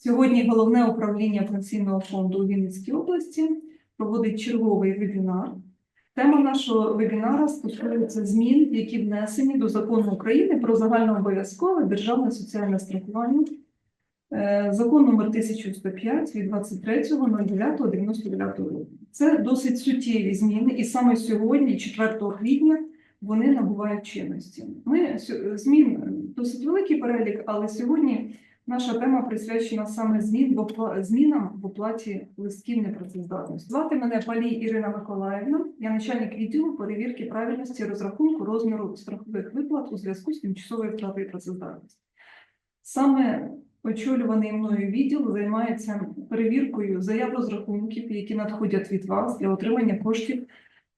Сьогодні головне управління Пенсійного фонду у Вінницькій області проводить черговий вебінар. Тема нашого вебінара стосується змін, які внесені до закону України про загальнообов'язкове державне соціальне страхування. Е, Закон номер 1105 від 23.09.99 року. Це досить суттєві зміни, і саме сьогодні, 4 квітня, вони набувають чинності. Ми змін досить великий перелік, але сьогодні наша тема присвячена саме змін в змінам в оплаті листків непрацездатності. Звати мене Палій Ірина Миколаївна. Я начальник відділу перевірки правильності розрахунку розміру страхових виплат у зв'язку з тимчасовою втратою працездатності. Саме очолюваний мною відділ займається перевіркою заяв розрахунків, які надходять від вас для отримання коштів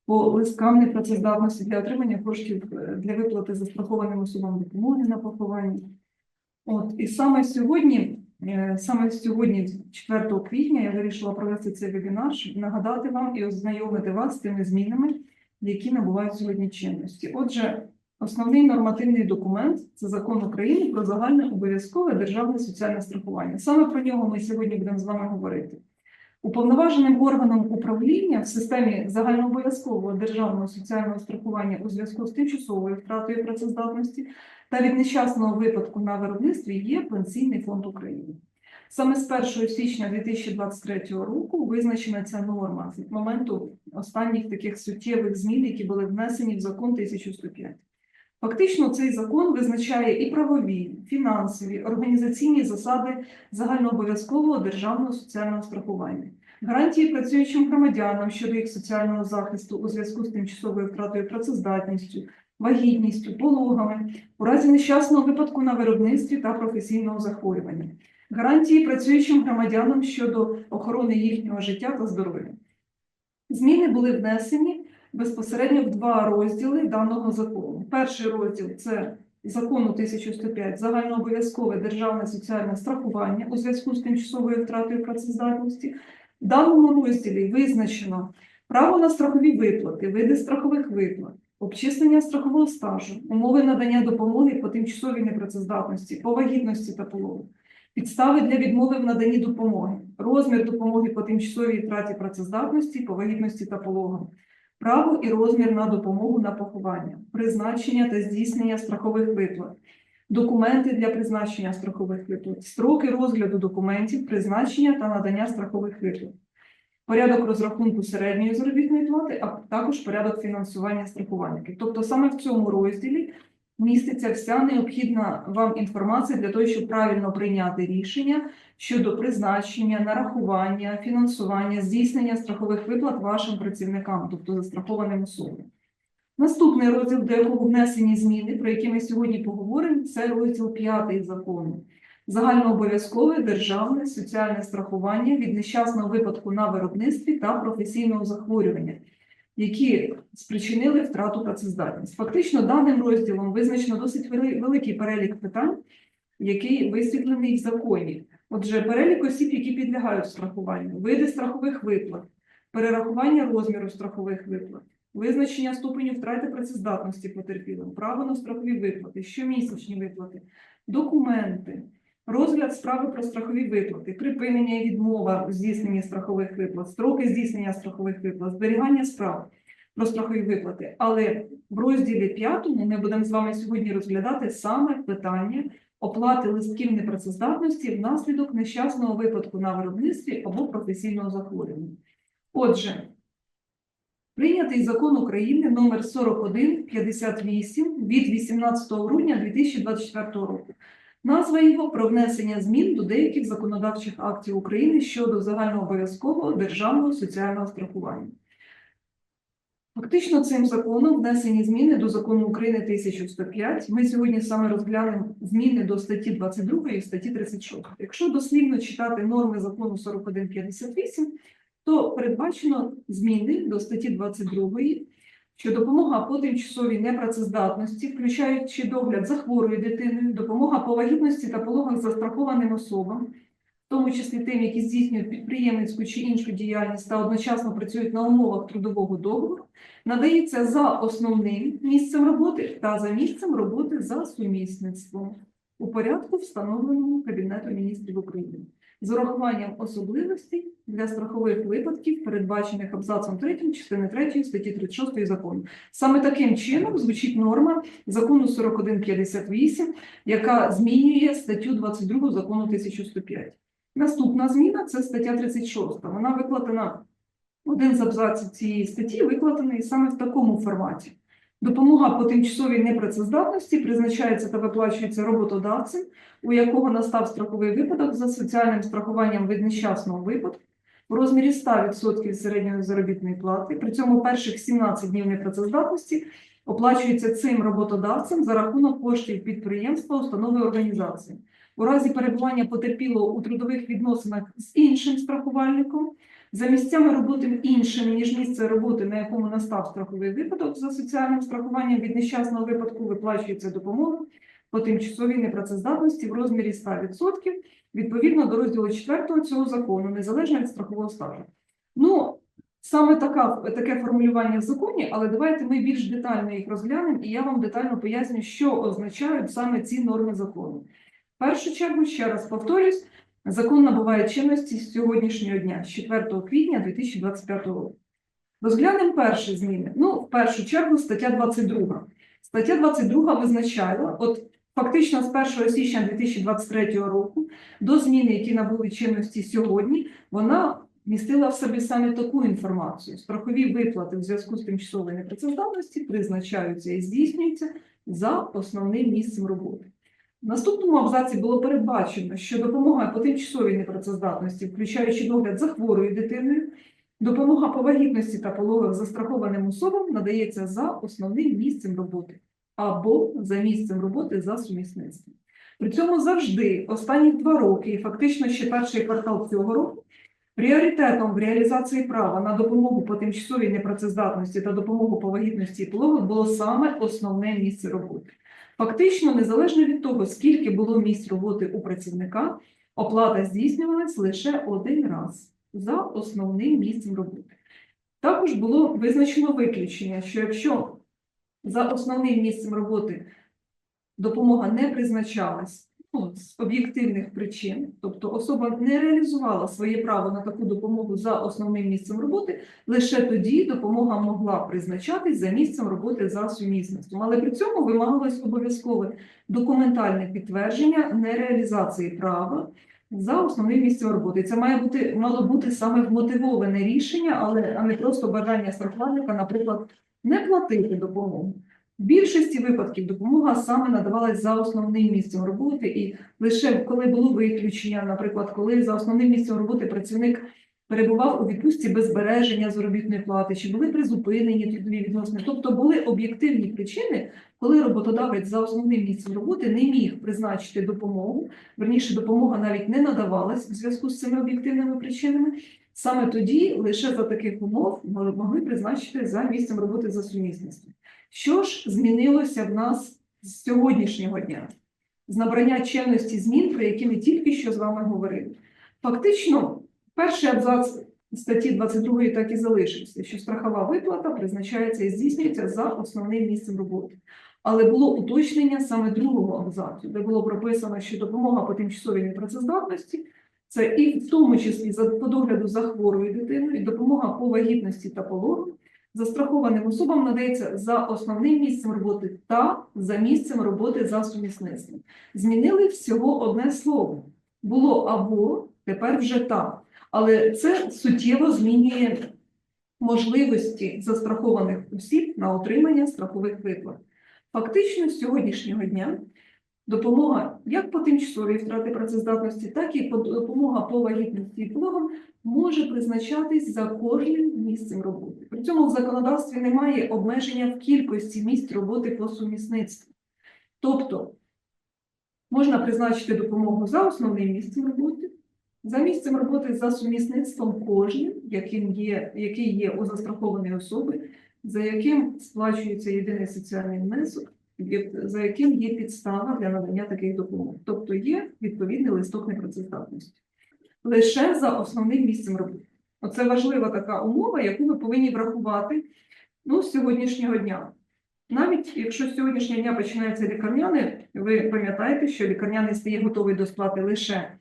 по листкам непрацездатності, для отримання коштів е, для виплати застрахованим особам допомоги на поховання. От і саме сьогодні, е, саме сьогодні, 4 квітня, я вирішила провести цей вебінар, щоб нагадати вам і ознайомити вас з тими змінами, які набувають сьогодні чинності. Отже, Основний нормативний документ це закон України про загальне обов'язкове державне соціальне страхування. Саме про нього ми сьогодні будемо з вами говорити. Уповноваженим органом управління в системі загальнообов'язкового державного соціального страхування у зв'язку з тимчасовою втратою працездатності та від нещасного випадку на виробництві є Пенсійний фонд України. Саме з 1 січня 2023 року визначена ця норма з моменту останніх таких суттєвих змін, які були внесені в закон 1105. Фактично, цей закон визначає і правові, фінансові, організаційні засади загальнообов'язкового державного соціального страхування, гарантії працюючим громадянам щодо їх соціального захисту у зв'язку з тимчасовою втратою працездатністю, вагітністю, пологами, у разі нещасного випадку на виробництві та професійного захворювання, гарантії працюючим громадянам щодо охорони їхнього життя та здоров'я. Зміни були внесені безпосередньо в два розділи даного закону. Перший розділ це закону 1105 загальнообов'язкове державне соціальне страхування у зв'язку з тимчасовою втратою працездатності. В даному розділі визначено право на страхові виплати, види страхових виплат, обчислення страхового стажу, умови надання допомоги по тимчасовій непрацездатності, по вагітності та пологу. Підстави для відмови в наданні допомоги, розмір допомоги по тимчасовій втраті працездатності, по вагітності та пологам, право і розмір на допомогу на поховання, призначення та здійснення страхових виплат, документи для призначення страхових виплат, строки розгляду документів, призначення та надання страхових виплат, порядок розрахунку середньої заробітної плати, а також порядок фінансування страхувальників. Тобто саме в цьому розділі міститься вся необхідна вам інформація для того, щоб правильно прийняти рішення щодо призначення, нарахування, фінансування, здійснення страхових виплат вашим працівникам, тобто застрахованим особам. Наступний розділ, до якого внесені зміни, про які ми сьогодні поговоримо, це розділ 5 закону. Загальнообов'язкове державне соціальне страхування від нещасного випадку на виробництві та професійного захворювання, які спричинили втрату працездатності. Фактично, даним розділом визначено досить великий перелік питань, який висвітлений в законі. Отже, перелік осіб, які підлягають страхуванню, види страхових виплат, перерахування розміру страхових виплат, визначення ступеню втрати працездатності потерпілим, право на страхові виплати, щомісячні виплати, документи, розгляд справи про страхові виплати, припинення і відмова у здійсненні страхових виплат, строки здійснення страхових виплат, зберігання справ про страхові виплати. Але в розділі п'ятому ми будемо з вами сьогодні розглядати саме питання оплати листків непрацездатності внаслідок нещасного випадку на виробництві або професійного захворювання. Отже, прийнятий закон України номер 4158 від 18 грудня 2024 року. Назва його про внесення змін до деяких законодавчих актів України щодо загальнообов'язкового державного соціального страхування. Фактично, цим законом внесені зміни до закону України 1105. Ми сьогодні саме розглянемо зміни до статті 22 і статті 36. Якщо дослівно читати норми закону 4158, то передбачено зміни до статті 22, що допомога по тимчасовій непрацездатності, включаючи догляд за хворою дитиною, допомога по вагітності та пологах застрахованим особам, в тому числі тим, які здійснюють підприємницьку чи іншу діяльність та одночасно працюють на умовах трудового договору, надається за основним місцем роботи та за місцем роботи за сумісництвом у порядку, встановленому Кабінетом міністрів України. З урахуванням особливостей для страхових випадків, передбачених абзацом 3 частини 3 статті 36 закону. Саме таким чином звучить норма закону 4158, яка змінює статтю 22 закону 1105. Наступна зміна це стаття 36. Вона викладена, один з абзаців цієї статті викладений саме в такому форматі. Допомога по тимчасовій непрацездатності призначається та виплачується роботодавцем, у якого настав страховий випадок за соціальним страхуванням від нещасного випадку в розмірі 100% середньої заробітної плати. При цьому перших 17 днів непрацездатності оплачується цим роботодавцем за рахунок коштів підприємства, установи організації. У разі перебування потерпілого у трудових відносинах з іншим страхувальником за місцями роботи іншими, ніж місце роботи, на якому настав страховий випадок, за соціальним страхуванням від нещасного випадку виплачується допомога по тимчасовій непрацездатності в розмірі 100% відповідно до розділу 4 цього закону, незалежно від страхового стажу. Ну, саме така, таке формулювання в законі, але давайте ми більш детально їх розглянемо, і я вам детально поясню, що означають саме ці норми закону. В першу чергу, ще раз повторюсь, Закон набуває чинності з сьогоднішнього дня, з 4 квітня 2025 року. Розглянемо перші зміни. Ну, в першу чергу, стаття 22. Стаття 22 визначає, от фактично з 1 січня 2023 року до зміни, які набули чинності сьогодні, вона містила в собі саме таку інформацію. Страхові виплати в зв'язку з тимчасовою непрацездатності призначаються і здійснюються за основним місцем роботи. Наступному абзаці було передбачено, що допомога по тимчасовій непрацездатності, включаючи догляд за хворою дитиною, допомога по вагітності та пологах застрахованим особам надається за основним місцем роботи або за місцем роботи за сумісництвом. При цьому завжди останні два роки, і фактично ще перший квартал цього року, пріоритетом в реалізації права на допомогу по тимчасовій непрацездатності та допомогу по вагітності і пологах було саме основне місце роботи. Фактично, незалежно від того, скільки було місць роботи у працівника, оплата здійснювалась лише один раз за основним місцем роботи. Також було визначено виключення, що якщо за основним місцем роботи допомога не призначалась з об'єктивних причин, тобто особа не реалізувала своє право на таку допомогу за основним місцем роботи, лише тоді допомога могла призначатись за місцем роботи за сумісництвом. Але при цьому вимагалось обов'язкове документальне підтвердження нереалізації права за основним місцем роботи. Це має бути мало бути саме вмотивоване рішення, але а не просто бажання страхувальника, наприклад, не платити допомогу. В більшості випадків допомога саме надавалась за основним місцем роботи, і лише коли було виключення, наприклад, коли за основним місцем роботи працівник перебував у відпустці без збереження заробітної плати, чи були призупинені трудові відносини, тобто були об'єктивні причини, коли роботодавець за основним місцем роботи не міг призначити допомогу, верніше допомога навіть не надавалась в зв'язку з цими об'єктивними причинами. Саме тоді лише за таких умов могли призначити за місцем роботи за сумісництвом. Що ж змінилося в нас з сьогоднішнього дня? З набрання чинності змін, про які ми тільки що з вами говорили. Фактично, перший абзац статті 22 так і залишився, що страхова виплата призначається і здійснюється за основним місцем роботи. Але було уточнення саме другого абзацу, де було прописано, що допомога по тимчасовій непрацездатності це і в тому числі за по догляду за хворою дитиною, допомога по вагітності та пологам застрахованим особам надається за основним місцем роботи та за місцем роботи за сумісництвом. Змінили всього одне слово. Було або, тепер вже так. Але це суттєво змінює можливості застрахованих осіб на отримання страхових виплат. Фактично, з сьогоднішнього дня допомога як по тимчасовій втрати працездатності, так і допомога по вагітності і пологам може призначатись за кожним місцем роботи. При цьому в законодавстві немає обмеження в кількості місць роботи по сумісництву. Тобто можна призначити допомогу за основним місцем роботи, за місцем роботи за сумісництвом кожним, яким є, який є у застрахованої особи, за яким сплачується єдиний соціальний внесок, за яким є підстава для надання таких допомог. Тобто є відповідний листок непрацездатності. Лише за основним місцем роботи. Оце важлива така умова, яку ви повинні врахувати ну, з сьогоднішнього дня. Навіть якщо з сьогоднішнього дня починається лікарняний, ви пам'ятаєте, що лікарняний стає готовий до сплати лише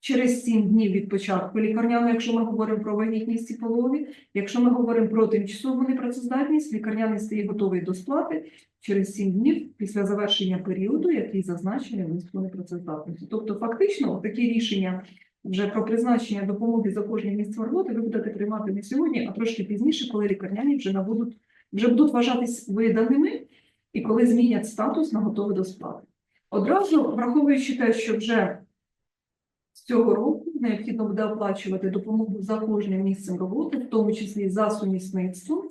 через 7 днів від початку лікарняного, якщо ми говоримо про вагітність і пологи. Якщо ми говоримо про тимчасову непрацездатність, лікарняний стає готовий до сплати через 7 днів після завершення періоду, який зазначений в листу непрацездатності. Тобто, фактично, такі рішення вже про призначення допомоги за кожне місце роботи ви будете приймати не сьогодні, а трошки пізніше, коли лікарняні вже набудуть, вже будуть вважатись виданими і коли змінять статус на готовий до сплати. Одразу враховуючи те, що вже з цього року необхідно буде оплачувати допомогу за кожним місцем роботи, в тому числі за сумісництвом,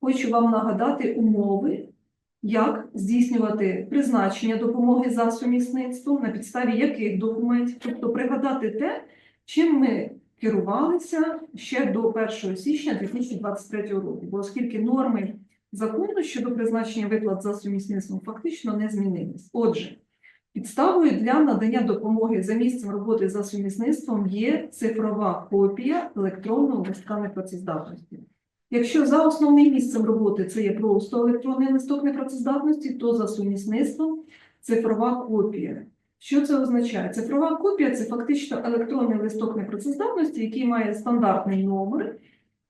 хочу вам нагадати умови, як здійснювати призначення допомоги за сумісництвом, на підставі яких документів, тобто пригадати те, чим ми керувалися ще до 1 січня 2023 року, бо оскільки норми закону щодо призначення виплат за сумісництвом фактично не змінились. Отже, підставою для надання допомоги за місцем роботи за сумісництвом є цифрова копія електронного листка непрацездатності. Якщо за основним місцем роботи це є просто електронний листок непрацездатності, то за сумісництвом цифрова копія. Що це означає? Цифрова копія це фактично електронний листок непрацездатності, який має стандартний номер,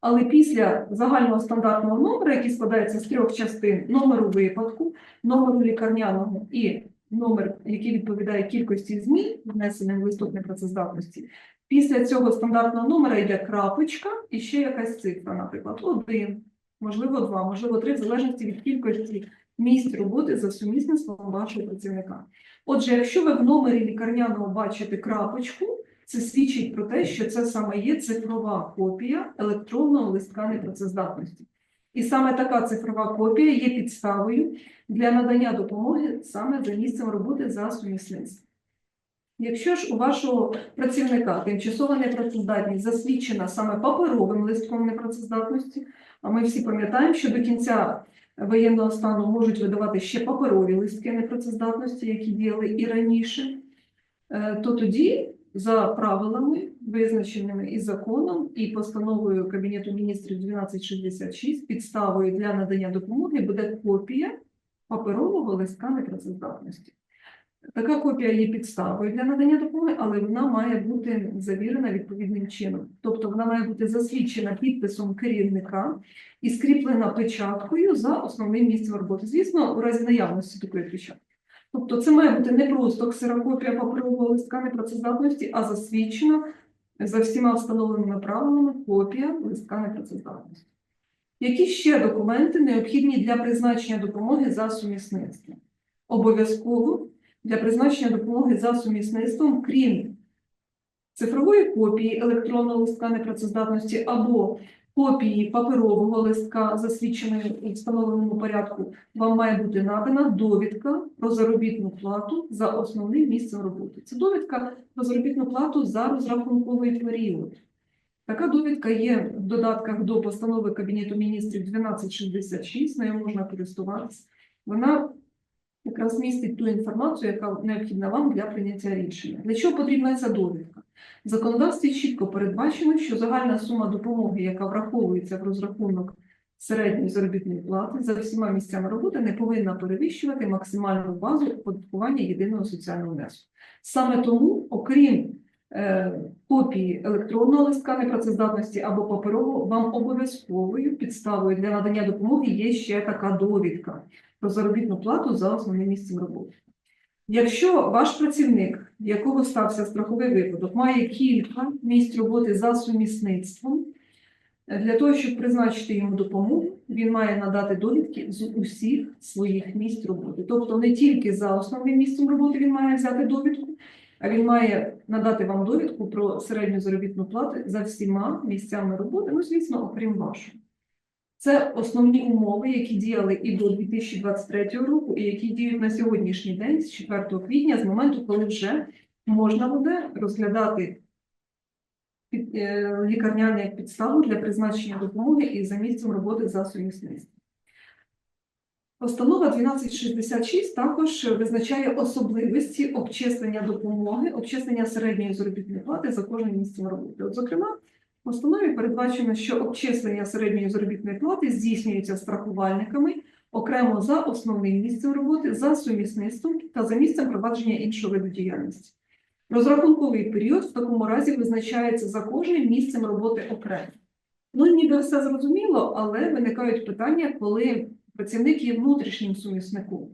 але після загального стандартного номера, який складається з трьох частин номеру випадку, номеру лікарняного і номер, який відповідає кількості змін, внесеним в листок непрацездатності, після цього стандартного номера йде крапочка і ще якась цифра, наприклад, один, можливо, два, можливо, три, в залежності від кількості місць роботи за сумісництвом вашого працівника. Отже, якщо ви в номері лікарняного бачите крапочку, це свідчить про те, що це саме є цифрова копія електронного листка непрацездатності. І саме така цифрова копія є підставою для надання допомоги саме за місцем роботи за сумісництвом. Якщо ж у вашого працівника тимчасова непрацездатність засвідчена саме паперовим листком непрацездатності, а ми всі пам'ятаємо, що до кінця воєнного стану можуть видавати ще паперові листки непрацездатності, які діяли і раніше, е, то тоді за правилами, визначеними і законом, і постановою Кабінету міністрів 1266, підставою для надання допомоги буде копія паперового листка непрацездатності. Така копія є підставою для надання допомоги, але вона має бути завірена відповідним чином. Тобто вона має бути засвідчена підписом керівника і скріплена печаткою за основним місцем роботи. Звісно, у разі наявності такої печатки. Тобто це має бути не просто ксерокопія паперового листка непрацездатності, а засвідчена за всіма встановленими правилами копія листка непрацездатності. Які ще документи необхідні для призначення допомоги за сумісництвом? Обов'язково для призначення допомоги за сумісництвом, крім цифрової копії електронного листка непрацездатності або копії паперового листка, засвідченої у встановленому порядку, вам має бути надана довідка про заробітну плату за основним місцем роботи. Це довідка про заробітну плату за розрахунковий період. Така довідка є в додатках до постанови Кабінету міністрів 1266, нею можна користуватися. Вона якраз містить ту інформацію, яка необхідна вам для прийняття рішення. Для чого потрібна ця довідка? В законодавстві чітко передбачено, що загальна сума допомоги, яка враховується в розрахунок середньої заробітної плати за всіма місцями роботи, не повинна перевищувати максимальну базу оподаткування єдиного соціального внеску. Саме тому, окрім копії електронного листка непрацездатності або паперового, вам обов'язковою підставою для надання допомоги є ще така довідка про заробітну плату за основним місцем роботи. Якщо ваш працівник, якого стався страховий випадок, має кілька місць роботи за сумісництвом, е, для того, щоб призначити йому допомогу, він має надати довідки з усіх своїх місць роботи. Тобто не тільки за основним місцем роботи він має взяти довідку, а він має надати вам довідку про середню заробітну плату за всіма місцями роботи, ну, звісно, окрім вашого. Це основні умови, які діяли і до 2023 року, і які діють на сьогоднішній день, з 4 квітня, з моменту, коли вже можна буде розглядати під, е, лікарняне підставу для призначення допомоги і за місцем роботи за сумісництвом. Постанова 1266 також визначає особливості обчислення допомоги, обчислення середньої заробітної плати за кожним місцем роботи. От, зокрема, в постанові передбачено, що обчислення середньої заробітної плати здійснюється страхувальниками окремо за основним місцем роботи, за сумісництвом та за місцем провадження іншого виду діяльності. Розрахунковий період в такому разі визначається за кожним місцем роботи окремо. Ну, ніби все зрозуміло, але виникають питання, коли працівник є внутрішнім сумісником.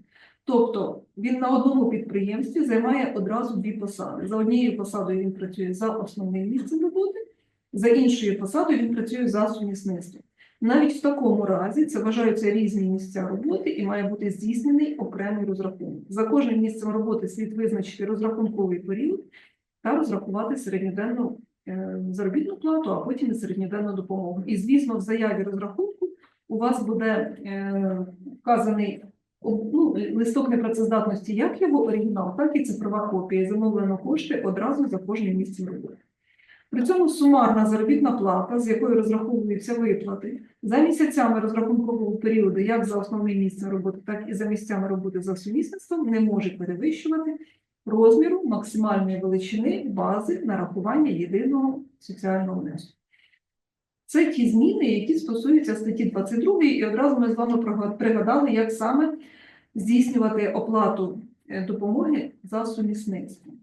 Тобто він на одному підприємстві займає одразу дві посади. За однією посадою він працює за основним місцем роботи, за іншою посадою він працює за сумісництвом. Навіть в такому разі це вважаються різні місця роботи і має бути здійснений окремий розрахунок. За кожним місцем роботи слід визначити розрахунковий період та розрахувати середньоденну е, заробітну плату, а потім і середньоденну допомогу. І, звісно, в заяві розрахунку у вас буде е, вказаний ну, листок непрацездатності, як його оригінал, так і цифрова копія. Замовлено кошти одразу за кожним місцем роботи. При цьому сумарна заробітна плата, з якої розраховуються виплати, за місяцями розрахункового періоду, як за основним місцем роботи, так і за місцями роботи за сумісництвом, не може перевищувати розміру максимальної величини бази нарахування єдиного соціального внеску. Це ті зміни, які стосуються статті 22, і одразу ми з вами пригадали, як саме здійснювати оплату е, допомоги за сумісництвом.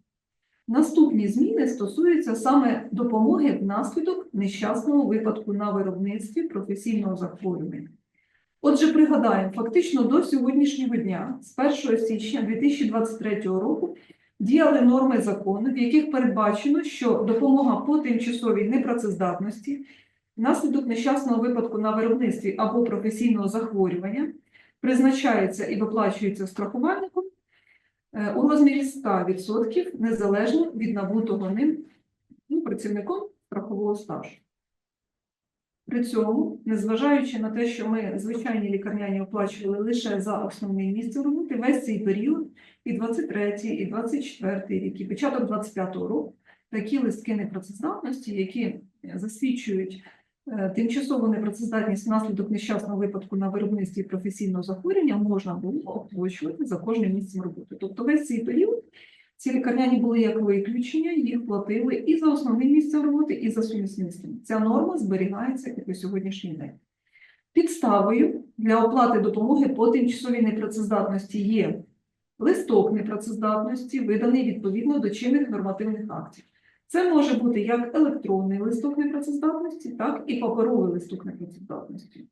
Наступні зміни стосуються саме допомоги внаслідок нещасного випадку на виробництві професійного захворювання. Отже, пригадаємо, фактично до сьогоднішнього дня, з 1 січня 2023 року, діяли норми закону, в яких передбачено, що допомога по тимчасовій непрацездатності внаслідок нещасного випадку на виробництві або професійного захворювання призначається і виплачується страхувальником е, у розмірі 100% незалежно від набутого ним ну, працівником страхового стажу. При цьому, незважаючи на те, що ми звичайні лікарняні оплачували лише за основне місце роботи, весь цей період, і 23, і 24 рік, і початок 25 року, такі листки непрацездатності, які засвідчують е, тимчасову непрацездатність внаслідок нещасного випадку на виробництві професійного захворювання, можна було оплачувати за кожним місцем роботи. Тобто весь цей період ці лікарняні були як виключення, їх платили і за основним місцем роботи, і за сумісництвом. Ця норма зберігається і по сьогоднішній день. Підставою для оплати допомоги по тимчасовій непрацездатності є листок непрацездатності, виданий відповідно до чинних нормативних актів. Це може бути як електронний листок непрацездатності, так і паперовий листок непрацездатності.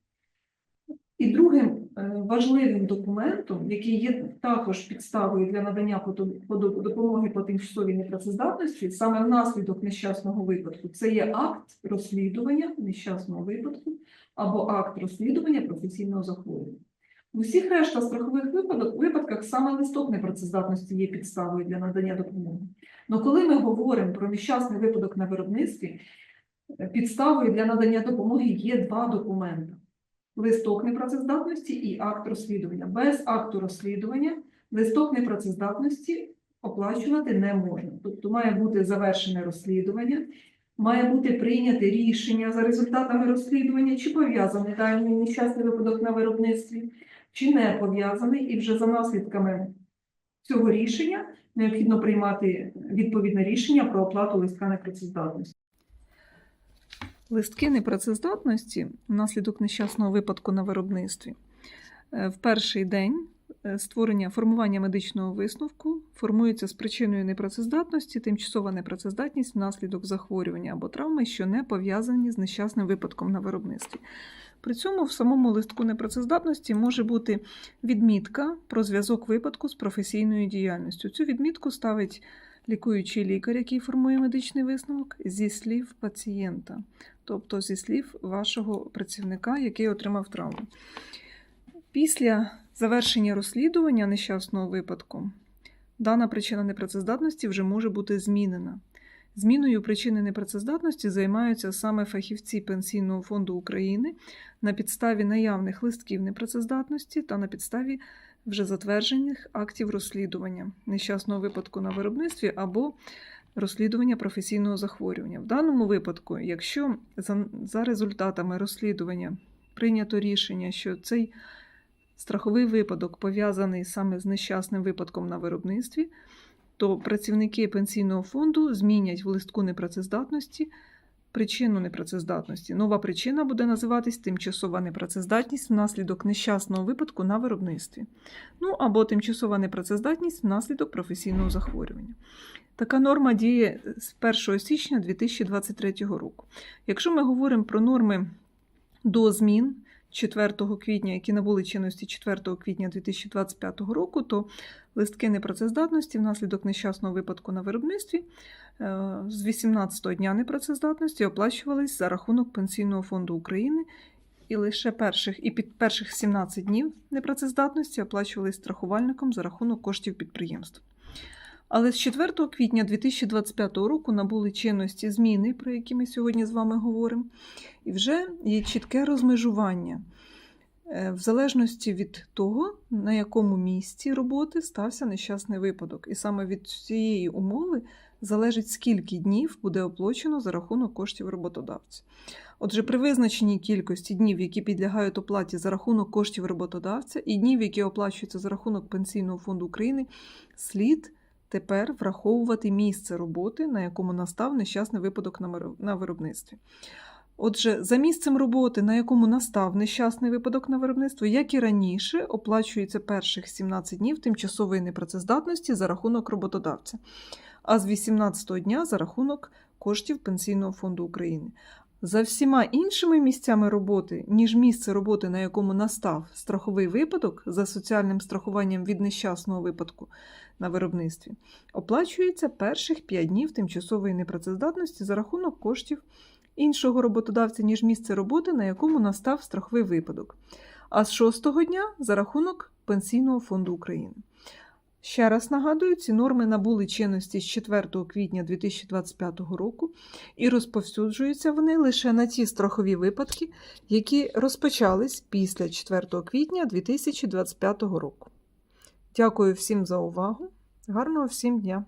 І другим е, важливим документом, який є також підставою для надання допомоги по тимчасовій непрацездатності, саме внаслідок нещасного випадку, це є акт розслідування нещасного випадку або акт розслідування професійного захворювання. В усіх решта страхових випадках саме листок непрацездатності є підставою для надання допомоги. Але коли ми говоримо про нещасний випадок на виробництві, е, підставою для надання допомоги є два документи листок непрацездатності і акт розслідування. Без акту розслідування листок непрацездатності оплачувати не можна. Тобто має бути завершене розслідування, має бути прийняте рішення за результатами розслідування, чи пов'язаний даний нещасний випадок на виробництві, чи не пов'язаний, і вже за наслідками цього рішення необхідно приймати відповідне рішення про оплату листка непрацездатності. Листки непрацездатності внаслідок нещасного випадку на виробництві. Е, В перший день е, створення формування медичного висновку формується з причиною непрацездатності, тимчасова непрацездатність внаслідок захворювання або травми, що не пов'язані з нещасним випадком на виробництві. При цьому в самому листку непрацездатності може бути відмітка про зв'язок випадку з професійною діяльністю. Цю відмітку ставить лікуючий лікар, який формує медичний висновок, зі слів пацієнта, тобто зі слів вашого працівника, який отримав травму. Після завершення розслідування нещасного випадку дана причина непрацездатності вже може бути змінена. Зміною причини непрацездатності займаються саме фахівці Пенсійного фонду України на підставі наявних листків непрацездатності та на підставі вже затверджених актів розслідування нещасного випадку на виробництві або розслідування професійного захворювання. В даному випадку, якщо за, результатами розслідування прийнято рішення, що цей страховий випадок пов'язаний саме з нещасним випадком на виробництві, то працівники пенсійного фонду змінять в листку непрацездатності причину непрацездатності. Нова причина буде називатись тимчасова непрацездатність внаслідок нещасного випадку на виробництві. Ну або тимчасова непрацездатність внаслідок професійного захворювання. Така норма діє з 1 січня 2023 року. Якщо ми говоримо про норми до змін 4 квітня, які набули чинності 4 квітня 2025 року, то листки непрацездатності внаслідок нещасного випадку на виробництві е, з 18-го дня непрацездатності оплачувались за рахунок Пенсійного фонду України. І лише перших і під перших 17 днів непрацездатності оплачувались страхувальником за рахунок коштів підприємств. Але з 4 квітня 2025 року набули чинності зміни, про які ми сьогодні з вами говоримо, і вже є чітке розмежування е, в залежності від того, на якому місці роботи стався нещасний випадок. І саме від цієї умови залежить, скільки днів буде оплачено за рахунок коштів роботодавця. Отже, при визначенні кількості днів, які підлягають оплаті за рахунок коштів роботодавця, і днів, які оплачуються за рахунок Пенсійного фонду України, слід тепер враховувати місце роботи, на якому настав нещасний випадок на виробництві. Отже, за місцем роботи, на якому настав нещасний випадок на виробництві, як і раніше, оплачується перших 17 днів тимчасової непрацездатності за рахунок роботодавця, а з 18-го дня за рахунок коштів Пенсійного фонду України. За всіма іншими місцями роботи, ніж місце роботи, на якому настав страховий випадок за соціальним страхуванням від нещасного випадку на виробництві, оплачується перших 5 днів тимчасової непрацездатності за рахунок коштів іншого роботодавця, ніж місце роботи, на якому настав страховий випадок, а з шостого дня за рахунок Пенсійного фонду України. Ще раз нагадую, ці норми набули чинності з 4 квітня 2025 року і розповсюджуються вони лише на ті страхові випадки, які розпочались після 4 квітня 2025 року. Дякую всім за увагу. Гарного всім дня!